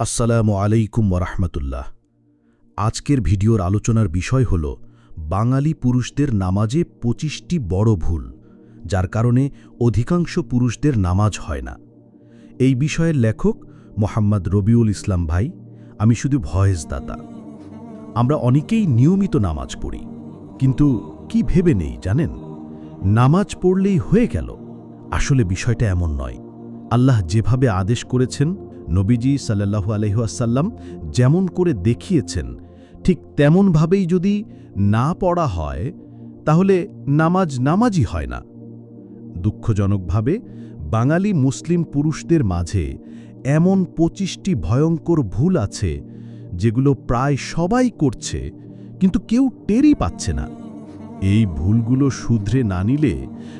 আসসালামু আলাইকুম ওরহমতুল্লাহ আজকের ভিডিওর আলোচনার বিষয় হল বাঙালি পুরুষদের নামাজে পঁচিশটি বড় ভুল, যার কারণে অধিকাংশ পুরুষদের নামাজ হয় না। এই বিষয়ের লেখক মোহাম্মদ রবিউল ইসলাম ভাই, আমি শুধু ভয়েসদাতা। আমরা অনেকেই নিয়মিত নামাজ পড়ি, কিন্তু কি ভেবে নেই জানেন? নামাজ পড়লেই হয়ে গেল। আসলে বিষয়টা এমন নয়। আল্লাহ যেভাবে আদেশ করেছেন নবীজি সাল্লাহু আলহাসাল্লাম যেমন করে দেখিয়েছেন, ঠিক তেমনভাবেই যদি না পড়া হয়, তাহলে নামাজ নামাজই হয় না। দুঃখজনকভাবে বাঙালি মুসলিম পুরুষদের মাঝে এমন পঁচিশটি ভয়ঙ্কর ভুল আছে, যেগুলো প্রায় সবাই করছে, কিন্তু কেউ টেরই পাচ্ছে না। এই ভুলগুলো শুধরে না নিলে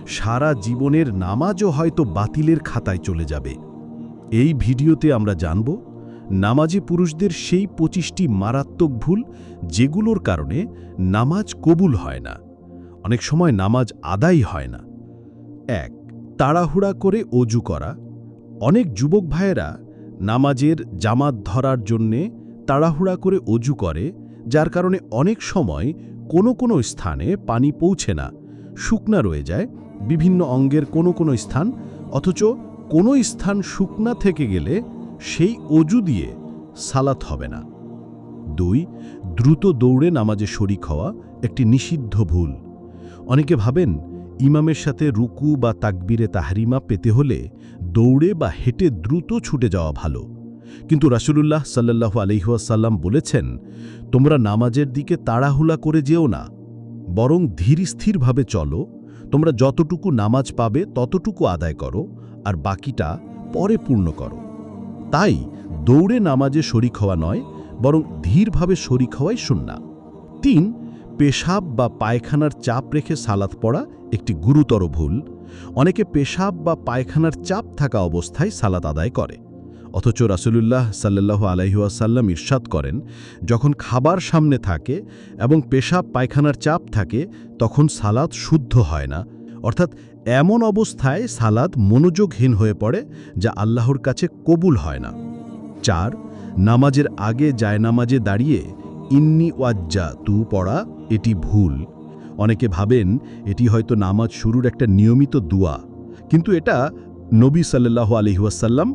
সারা জীবনের নামাজও হয়তো বাতিলের খাতায় চলে যাবে। এই ভিডিওতে আমরা জানব, নামাজে পুরুষদের সেই পঁচিশটি মারাত্মক ভুল যেগুলোর কারণে নামাজ কবুল হয় না। অনেক সময় নামাজ আদায় হয় না। এক, তাড়াহুড়া করে অজু করা। অনেক যুবক ভাইয়েরা নামাজের জামাত ধরার জন্যে তাড়াহুড়া করে অজু করে, যার কারণে অনেক সময় কোনো কোনো স্থানে পানি পৌঁছে না। শুকনা রয়ে যায়, বিভিন্ন অঙ্গের কোনো কোনো স্থান, অথচ কোনো স্থান শুকনা থেকে গেলে সেই অজু দিয়ে সালাত হবে না। দুই, দ্রুত দৌড়ে নামাজে শরিক হওয়া একটি নিষিদ্ধ ভুল। অনেকে ভাবেন, ইমামের সাথে রুকু বা তাকবিরে তাহরিমা পেতে হলে দৌড়ে বা হেঁটে দ্রুত ছুটে যাওয়া ভালো। কিন্তু রাসূলুল্লাহ সাল্লাল্লাহু আলহিহাসাল্লাম বলেছেন, তোমরা নামাজের দিকে তাড়াহুলা করে যেও না, বরং ধীর স্থিরভাবে চলো। তোমরা যতটুকু নামাজ পাবে ততটুকু আদায় করো আর বাকিটা পরে পূর্ণ করো। তাই দৌড়ে নামাজে শরিক হওয়া নয়, বরং ধীরভাবে শরিক হওয়াই সুন্না তিন, পেশাব বা পায়খানার চাপ রেখে সালাত পড়া একটি গুরুতর ভুল। অনেকে পেশাব বা পায়খানার চাপ থাকা অবস্থায় সালাত আদায় করে। অথচ রাসূলুল্লাহ সাল্লাহ আলহিউসাল্লাম ইরশাদ করেন, যখন খাবার সামনে থাকে এবং পেশাব পায়খানার চাপ থাকে, তখন সালাত শুদ্ধ হয় না। অর্থাৎ এমন অবস্থায় সালাদ মনোযোগহীন হয়ে পড়ে যা আল্লাহর কাছে কবুল হয় না। চার, নামাজের আগে জায়নামাজে দাঁড়িয়ে ইন্নি ওয়াজ্জা তু পড়া এটি ভুল। অনেকে ভাবেন এটি হয়তো নামাজ শুরুর একটা নিয়মিত দুয়া, কিন্তু এটা নবী সাল্লাহ আলহিউসাল্লাম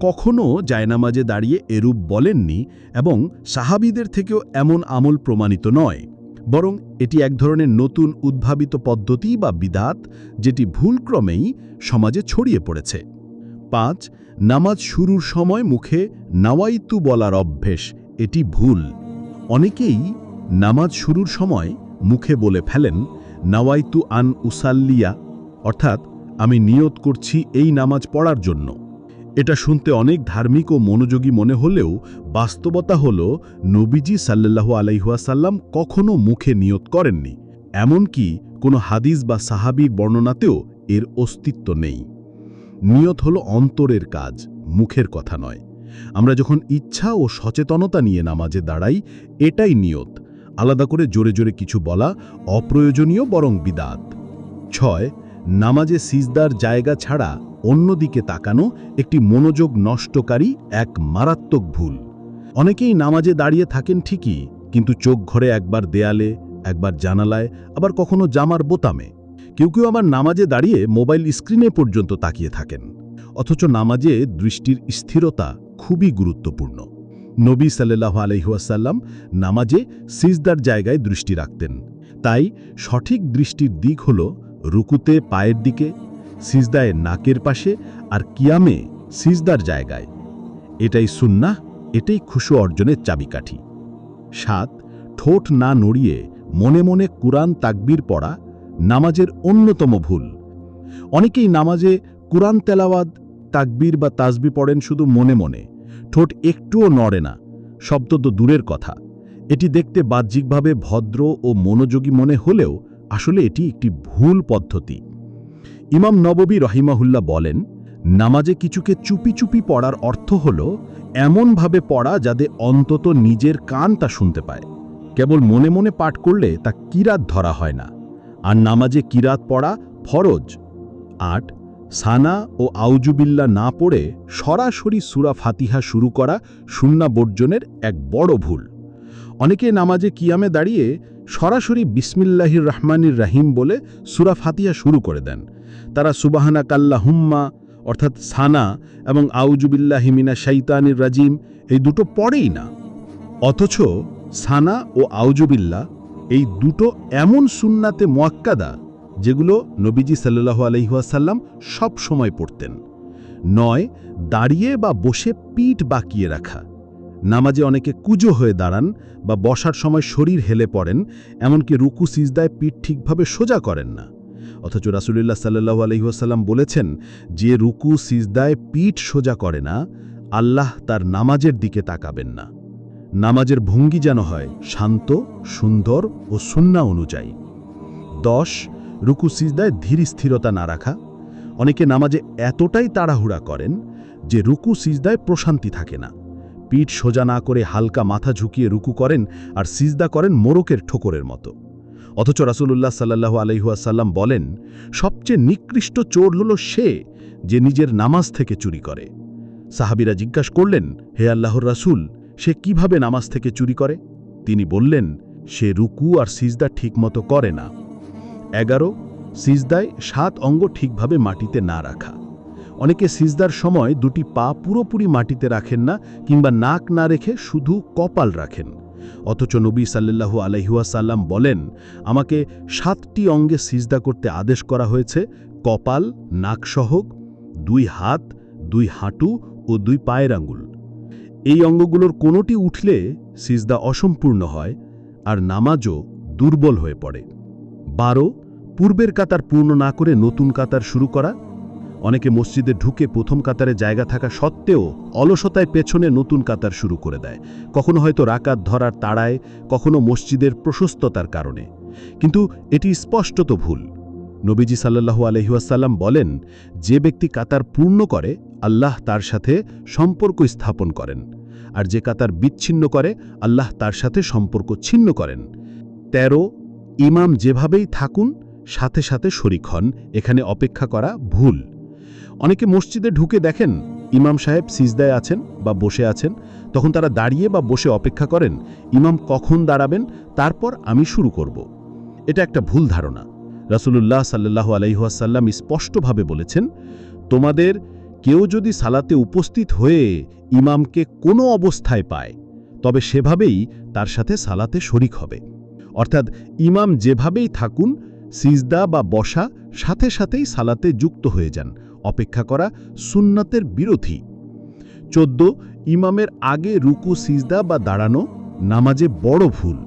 কখনও জায়নামাজে দাঁড়িয়ে এরূপ বলেননি এবং সাহাবিদের থেকেও এমন আমল প্রমাণিত নয়। বরং এটি এক ধরনের নতুন উদ্ভাবিত পদ্ধতি বা বিদাত যেটি ভুলক্রমেই সমাজে ছড়িয়ে পড়েছে। পাঁচ, নামাজ শুরুর সময় মুখে নাওয়াইতু বলার অভ্যেস, এটি ভুল। অনেকেই নামাজ শুরুর সময় মুখে বলে ফেলেন, নাওয়াইতু আন উসাল্লিয়া অর্থাৎ, আমি নিয়ত করছি এই নামাজ পড়ার জন্য। এটা শুনতে অনেক ধার্মিক ও মনোযোগী মনে হলেও বাস্তবতা হল নবীজি সাল্লাল্লাহু আলাইহুয়াসাল্লাম কখনও মুখে নিয়ত করেননি। এমনকি কোনো হাদিস বা সাহাবির বর্ণনাতেও এর অস্তিত্ব নেই। নিয়ত হল অন্তরের কাজ, মুখের কথা নয়। আমরা যখন ইচ্ছা ও সচেতনতা নিয়ে নামাজে দাঁড়াই, এটাই নিয়ত। আলাদা করে জোরে জোরে কিছু বলা অপ্রয়োজনীয় বরং বিদাত। ছয়, নামাজে সিজদার জায়গা ছাড়া অন্যদিকে তাকানো একটি মনোযোগ নষ্টকারী এক মারাত্মক ভুল। অনেকেই নামাজে দাঁড়িয়ে থাকেন ঠিকই, কিন্তু চোখ ঘরে একবার দেয়ালে, একবার জানালায়, আবার কখনো জামার বোতামে। কেউ কেউ আবার নামাজে দাঁড়িয়ে মোবাইল স্ক্রিনে পর্যন্ত তাকিয়ে থাকেন। অথচ নামাজে দৃষ্টির স্থিরতা খুবই গুরুত্বপূর্ণ। নবী সাল্লাহ আলহিহাসাল্লাম নামাজে সিজদার জায়গায় দৃষ্টি রাখতেন। তাই সঠিক দৃষ্টির দিক হল রুকুতে পায়ের দিকে সিজদায় নাকের পাশে আর কিয়ামে সিজদার জায়গায়। এটাই সুন্না এটাই খুশু অর্জনের চাবিকাঠি। সাত, ঠোঁট না নড়িয়ে মনে মনে কুরআন তাকবির পড়া নামাজের অন্যতম ভুল। অনেকেই নামাজে কুরআন তেলাওয়াদ তাকবির বা তাজবি পড়েন শুধু মনে মনে। ঠোঁট একটুও নড়ে না, শব্দ তো দূরের কথা। এটি দেখতে বাহ্যিকভাবে ভদ্র ও মনোযোগী মনে হলেও আসলে এটি একটি ভুল পদ্ধতি। ইমাম নববী রহিমাহুল্লাহ বলেন, নামাজে কিছুকে চুপি চুপি পড়ার অর্থ হল এমনভাবে পড়া যাতে অন্তত নিজের কান তা শুনতে পায়। কেবল মনে মনে পাঠ করলে তা কিরাত ধরা হয় না। আর নামাজে কিরাত পড়া ফরজ। আট, সানা ও আউজুবিল্লা না পড়ে সরাসরি সুরা ফাতিহা শুরু করা সুন্না বর্জনের এক বড় ভুল। অনেকে নামাজে কিয়ামে দাঁড়িয়ে সরাসরি বিসমিল্লাহির রহমানির রাহিম বলে সুরা ফাতিহা শুরু করে দেন। তারা সুবাহানা কাল্লা হুম্মা, অর্থাৎ সানা এবং আউজুবিল্লাহিমিনা শাইতানির রাজিম, এই দুটো পড়েই না। অথচ সানা ও আউজুবিল্লা এই দুটো এমন সুন্নাতে মোয়াক্কাদা যেগুলো নবীজি সাল্লাল্লাহু আলহিহাসাল্লাম সব সময় পড়তেন। নয়, দাঁড়িয়ে বা বসে পিঠ বাকিয়ে রাখা। নামাজে অনেকে কুজো হয়ে দাঁড়ান বা বসার সময় শরীর হেলে পড়েন, এমনকি রুকু সিজদায় পিঠ ঠিকভাবে সোজা করেন না। অথচ রাসুলুল্লাহ সাল্লাহু আলহিহাসাল্লাম বলেছেন, যে রুকু, সিজদায় পিঠ সোজা করে না, আল্লাহ তার নামাজের দিকে তাকাবেন না। নামাজের ভঙ্গি যেন হয় শান্ত, সুন্দর ও সুন্না অনুযায়ী। দশ, রুকু, সিজদায় ধীর স্থিরতা না রাখা। অনেকে নামাজে এতটাই তাড়াহুড়া করেন যে রুকু, সিজদায় প্রশান্তি থাকে না। পিঠ সোজা না করে হালকা মাথা ঝুঁকিয়ে রুকু করেন আর সিজদা করেন মোরকের ঠোকরের মতো। অথচ রাসুলুল্লাহ সাল্লাহ আলহিহাসাল্লাম বলেন, সবচেয়ে নিকৃষ্ট চোর হল সে যে নিজের নামাজ থেকে চুরি করে। সাহাবিরা জিজ্ঞাসা করলেন, হে আল্লাহর রাসূল, সে কীভাবে নামাজ থেকে চুরি করে? তিনি বললেন, সে রুকু আর সিজদা ঠিকমতো করে না। এগারো, সিজদায় সাত অঙ্গ ঠিকভাবে মাটিতে না রাখা। অনেকে সিজদার সময় দুটি পা পুরোপুরি মাটিতে রাখেন না কিংবা নাক না রেখে শুধু কপাল রাখেন। অথচ নবী সাল্লাল্লাহু আলহিহাসাল্লাম বলেন, আমাকে সাতটি অঙ্গে সিজদা করতে আদেশ করা হয়েছে, কপাল নাকসহক দুই হাত, দুই হাঁটু ও দুই পায়ের আঙ্গুল। এই অঙ্গগুলোর কোনোটি উঠলে সিজদা অসম্পূর্ণ হয় আর নামাজও দুর্বল হয়ে পড়ে। বারো, পূর্বের কাতার পূর্ণ না করে নতুন কাতার শুরু করা অনেকে মসজিদে ঢুকে প্রথম কাতারে জায়গা থাকা সত্ত্বেও অলসতায় পেছনে নতুন কাতার শুরু করে দেয়। কখনো হয়তো রাকাত ধরার তাড়ায়, কখনো মসজিদের প্রশস্ততার কারণে। কিন্তু এটি স্পষ্টত ভুল। নবীজি সাল্লাহু আলহিউসাল্লাম বলেন, যে ব্যক্তি কাতার পূর্ণ করে, আল্লাহ তার সাথে সম্পর্ক স্থাপন করেন। আর যে কাতার বিচ্ছিন্ন করে, আল্লাহ তার সাথে সম্পর্ক ছিন্ন করেন। ১৩ ইমাম যেভাবেই থাকুন, সাথে সাথে শরিক হন। এখানে অপেক্ষা করা ভুল। অনেকে মসজিদে ঢুকে দেখেন ইমাম সাহেব সিজদায় আছেন বা বসে আছেন, তখন তারা দাঁড়িয়ে বা বসে অপেক্ষা করেন, ইমাম কখন দাঁড়াবেন, তারপর আমি শুরু করব। এটা একটা ভুল ধারণা। রাসূলুল্লাহ সাল্লাহ আলহিহাসাল্লাম স্পষ্টভাবে বলেছেন, তোমাদের কেউ যদি সালাতে উপস্থিত হয়ে ইমামকে কোনো অবস্থায় পায়, তবে সেভাবেই তার সাথে সালাতে শরিক হবে। অর্থাৎ ইমাম যেভাবেই থাকুন, সিজদা বা বসা সাথে সাথেই সালাতে যুক্ত হয়ে যান। অপেক্ষা করা সুন্নাতের বিরোধী। চোদ্দ, ইমামের আগে রুকু, সিজদা বা দাঁড়ানো নামাজে বড় ভুল।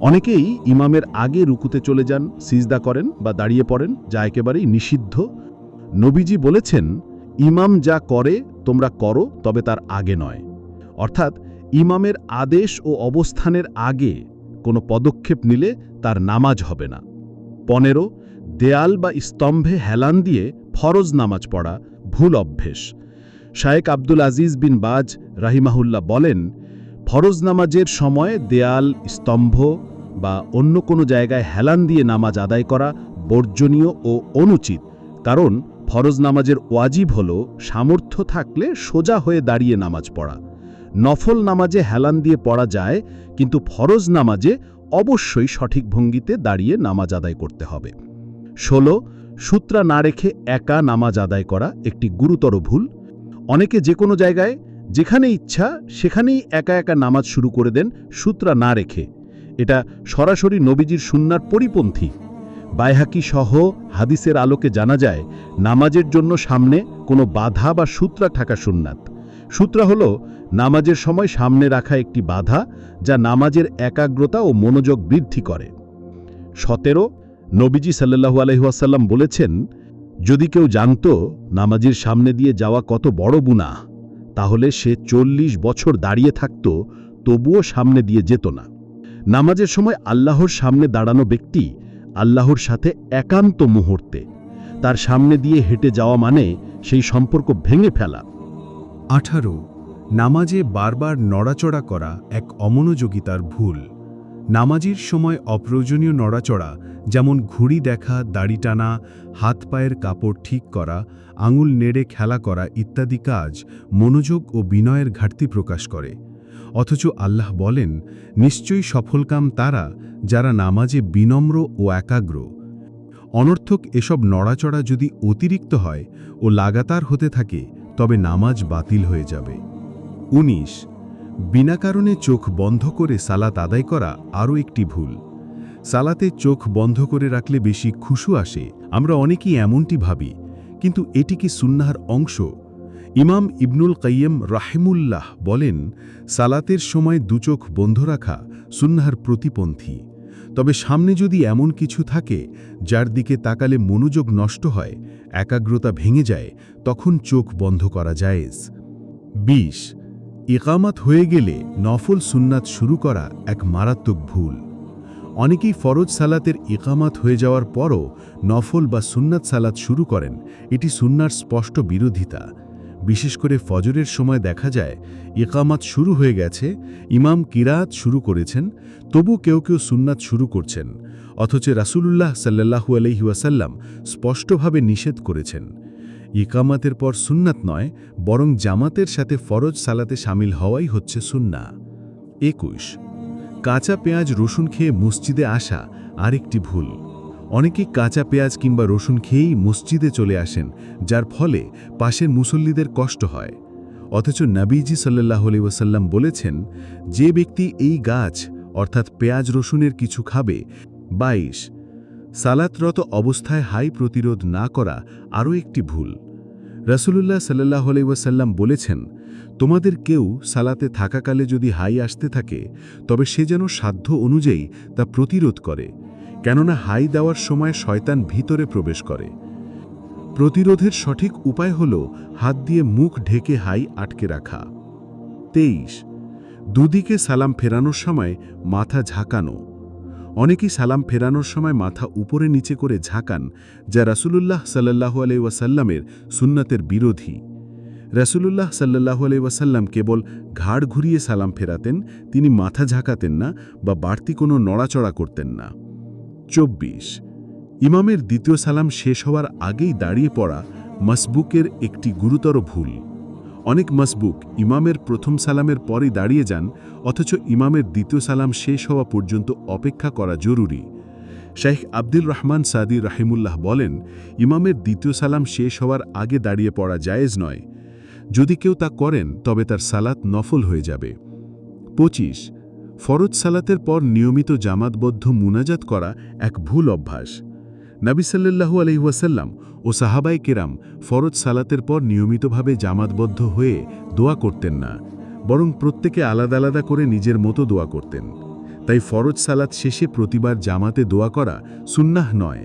অনেকেই ইমামের আগে রুকুতে চলে যান, সিজদা করেন বা দাঁড়িয়ে পড়েন, যা একেবারেই নিষিদ্ধ। নবীজি বলেছেন, ইমাম যা করে, তোমরা করো, তবে তার আগে নয়। অর্থাৎ, ইমামের আদেশ ও অবস্থানের আগে কোনো পদক্ষেপ নিলে তার নামাজ হবে না। পনেরো, দেয়াল বা স্তম্ভে হেলান দিয়ে ফরজ নামাজ পড়া ভুল অভ্যেস। শায়েক আব্দুল আজিজ বিন বাজ রাহিমাহুল্লাহ বলেন, ফরজ নামাজের সময় দেয়াল, স্তম্ভ বা অন্য কোনো জায়গায় হেলান দিয়ে নামাজ আদায় করা বর্জনীয় ও অনুচিত, কারণ ফরজ নামাজের ওয়াজিব হল সামর্থ্য থাকলে সোজা হয়ে দাঁড়িয়ে নামাজ পড়া। নফল নামাজে হেলান দিয়ে পড়া যায়, কিন্তু ফরজ নামাজে অবশ্যই সঠিক ভঙ্গিতে দাঁড়িয়ে নামাজ আদায় করতে হবে। ষোলো সূত্রা না রেখে একা নামাজ আদায় করা একটি গুরুতর ভুল। অনেকে যে কোনো জায়গায় যেখানে ইচ্ছা, সেখানেই একা একা নামাজ শুরু করে দেন সূত্রা না রেখে। এটা সরাসরি নবীজির সুন্নার পরিপন্থী। বাইহাকি সহ হাদিসের আলোকে জানা যায়, নামাজের জন্য সামনে কোনো বাধা বা সূত্রা থাকা সুন্নাত। সূত্রা হল, নামাজের সময় সামনে রাখা একটি বাধা যা নামাজের একাগ্রতা ও মনোযোগ বৃদ্ধি করে। সতেরো নবীজি সাল্লাহু আলহিহাসাল্লাম বলেছেন, যদি কেউ জানত নামাজির সামনে দিয়ে যাওয়া কত বড় বুনা তাহলে সে চল্লিশ বছর দাঁড়িয়ে থাকত, তবুও সামনে দিয়ে যেত না। নামাজের সময় আল্লাহর সামনে দাঁড়ানো ব্যক্তি আল্লাহর সাথে একান্ত মুহূর্তে, তার সামনে দিয়ে হেঁটে যাওয়া মানে সেই সম্পর্ক ভেঙে ফেলা। আঠারো, নামাজে বারবার নড়াচড়া করা এক অমনোযোগিতার ভুল। নামাজির সময় অপ্রয়োজনীয় নড়াচড়া, যেমন ঘুড়ি দেখা, দাড়ি টানা, হাত পায়ের কাপড় ঠিক করা, আঙুল নেড়ে খেলা করা ইত্যাদি কাজ মনোযোগ ও বিনয়ের ঘাটতি প্রকাশ করে। অথচ আল্লাহ বলেন, নিশ্চয়ই সফলকাম তারা যারা নামাজে বিনম্র ও একাগ্র। অনর্থক এসব নড়াচড়া যদি অতিরিক্ত হয় ও লাগাতার হতে থাকে, তবে নামাজ বাতিল হয়ে যাবে। ১৯ বিনা কারণে চোখ বন্ধ করে সালাত আদায় করা আরও একটি ভুল। সালাতে চোখ বন্ধ করে রাখলে বেশি খুশু আসে, আমরা অনেকেই এমনটি ভাবি, কিন্তু এটি কি সুন্নাহার অংশ? ইমাম ইবনুল কাইয়্যম রাহেমুল্লাহ বলেন, সালাতের সময় দুচোখ বন্ধ রাখা সুন্নাহার প্রতিপন্থী। তবে সামনে যদি এমন কিছু থাকে, যার দিকে তাকালে মনোযোগ নষ্ট হয়, একাগ্রতা ভেঙে যায়, তখন চোখ বন্ধ করা জায়েজ। ২০ ইকামাত হয়ে গেলে নফল সুন্নাত শুরু করা এক মারাত্মক ভুল। অনেকেই ফরজ সালাতের ইকামাত হয়ে যাওয়ার পরও নফল বা সুন্নাত সালাত শুরু করেন। এটি সুন্নার স্পষ্ট বিরোধিতা। বিশেষ করে ফজরের সময় দেখা যায়, ইকামাত শুরু হয়ে গেছে, ইমাম কিরাত শুরু করেছেন, তবু কেউ কেউ সুন্নাত শুরু করছেন। অথচ রাসূলুল্লাহ সাল্লাহু আলহিউসাল্লাম স্পষ্টভাবে নিষেধ করেছেন। ইকামাতের পর সুন্নাত নয়, বরং জামাতের সাথে ফরজ সালাতে সামিল হওয়াই হচ্ছে সুন্না। একুশ। কাঁচা পেঁয়াজ রসুন খেয়ে মসজিদে আসা আরেকটি ভুল। অনেকে কাঁচা পেঁয়াজ কিংবা রসুন খেয়েই মসজিদে চলে আসেন, যার ফলে পাশের মুসল্লিদের কষ্ট হয়। অথচ নবীজি সাল্লাহ ওসাল্লাম বলেছেন, যে ব্যক্তি এই গাছ, অর্থাৎ পেঁয়াজ রসুনের কিছু খাবে, বাইশ সালাতরত অবস্থায় হাই প্রতিরোধ না করা আরও একটি ভুল। রাসূলুল্লাহ সাল্লাহ ওয়াসাল্লাম বলেছেন, তোমাদের কেউ সালাতে থাকাকালে যদি হাই আসতে থাকে, তবে সে যেন সাধ্য অনুযায়ী তা প্রতিরোধ করে, কেননা হাই দেওয়ার সময় শয়তান ভিতরে প্রবেশ করে। প্রতিরোধের সঠিক উপায় হল হাত দিয়ে মুখ ঢেকে হাই আটকে রাখা। তেইশ, দুদিকে সালাম ফেরানোর সময় মাথা ঝাঁকানো। অনেকেই সালাম ফেরানোর সময় মাথা উপরে নিচে করে ঝাঁকান, যা রাসূলুল্লাহ সাল্লাহু আলাইসাল্লামের সুন্নাতের বিরোধী। রাসূলুল্লাহ সাল্লাহু আলাইসাল্লাম কেবল ঘাড় ঘুরিয়ে সালাম ফেরাতেন, তিনি মাথা ঝাঁকাতেন না বা বাড়তি কোনো নড়াচড়া করতেন না। চব্বিশ, ইমামের দ্বিতীয় সালাম শেষ হওয়ার আগেই দাঁড়িয়ে পড়া মসবুকের একটি গুরুতর ভুল। অনেক মসবুক, ইমামের প্রথম সালামের পরে দাঁড়িয়ে যান, অথচ ইমামের দ্বিতীয় সালাম শেষ হওয়া পর্যন্ত অপেক্ষা করা জরুরি। শেখ আব্দুল রহমান সাদি রাহিমুল্লাহ বলেন, ইমামের দ্বিতীয় সালাম শেষ হওয়ার আগে দাঁড়িয়ে পড়া জায়েজ নয়। যদি কেউ তা করেন, তবে তার সালাত নফল হয়ে যাবে। পঁচিশ, ফরজ সালাতের পর নিয়মিত জামাতবদ্ধ মুনাজাত করা এক ভুল অভ্যাস। নাবি সাল্লাল্লাহু আলহিহাসাল্লাম ও সাহাবাই কেরাম ফরজ সালাতের পর নিয়মিতভাবে জামাতবদ্ধ হয়ে দোয়া করতেন না, বরং প্রত্যেকে আলাদা আলাদা করে নিজের মতো দোয়া করতেন। তাই ফরজ সালাত শেষে প্রতিবার জামাতে দোয়া করা সুন্নাহ নয়।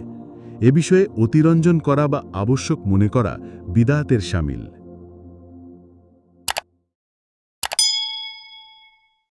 এ বিষয়ে অতিরঞ্জন করা বা আবশ্যক মনে করা বিদাতের সামিল।